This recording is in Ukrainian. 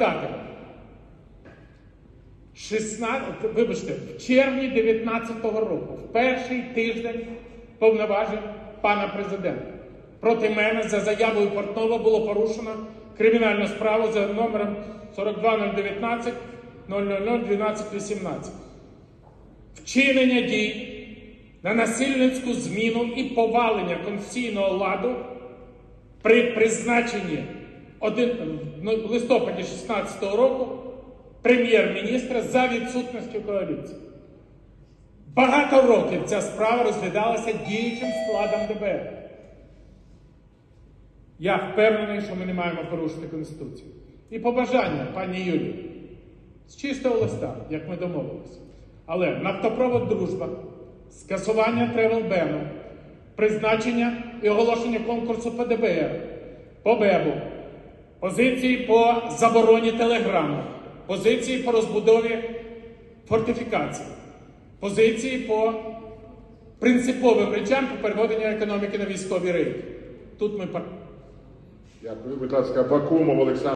нагадати. 16, вибачте, в червні 19-го року, в перший тиждень повноважень пана президента, проти мене за заявою Портнова було порушено кримінальну справу за номером 42019 000 1218. Вчинення дій на насильницьку зміну і повалення конституційного ладу при призначенні один- в листопаді 16 року прем'єр-міністра за відсутністю коаліції. Багато років ця справа розглядалася діючим складом ДБР. Я впевнений, що ми не маємо порушити Конституцію. І побажання, пані Юлії, з чистого листа, як ми домовилися. Але нафтопровод дружба, скасування тревел-бену, призначення і оголошення конкурсу по ДБР, по БЕБу, позиції по забороні телеграму, позиції по розбудові фортифікацій, позиції по принциповим речам по переведенню економіки на військові рейки. Тут ми Дякую, будь ласка, Бакумов Олександр.